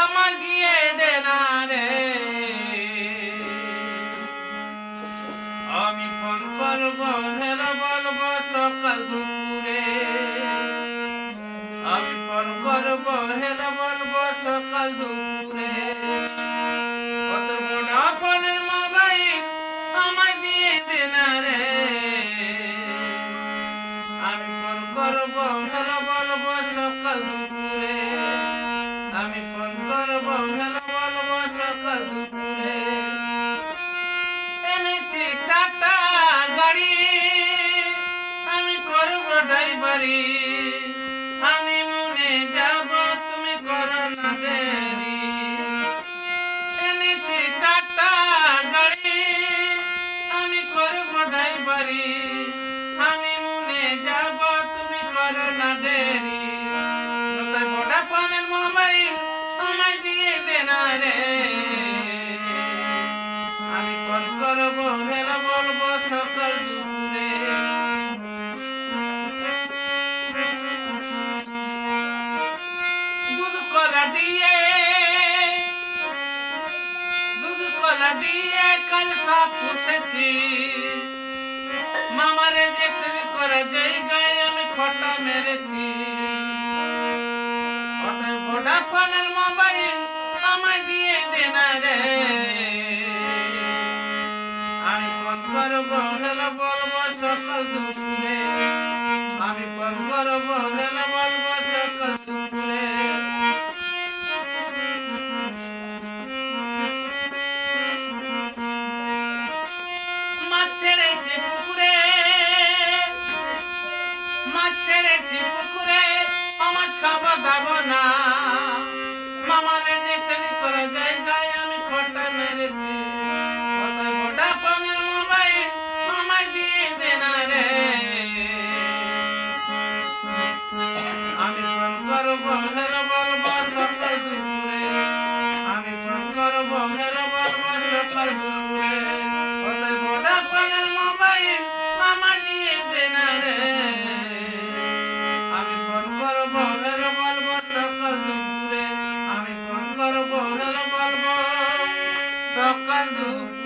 চমকিয়ে দেনা আমি ফোন করব হের বলব, সকাল দুপুরে আমি ফোন করব হের বলব, সকাল দুপুরে কত মোবাইল আমায় দিয়ে আমি ফোন করব হের টাটা গাড়ি আমি করব ড্রাইভারি। হানিমুনে যাব, তুমি করো না দেরি। এনেছি টাটা গাড়ি। আমি করব ড্রাইভারি। হানিমুনে যাব, তুমি করো না দেরি। দুধ কলা দিয়ে, দুধ কলা দিয়ে কাল সব পুষেছি। মামারে ট্রেন করে জায়গায় আমি খটা মেরেছি। অতএব ভোডাফোনের মোবাইল আমায় দিয়ে দে রে। আমি ফোন করব, বলব সকাল দুপুরে আমি ফোন করব মাছ ছেড়েছে পুকুরে আমার খাবার দাবো না। জায়গায় আমি খটা মেরেছি। সকাল দুপুরে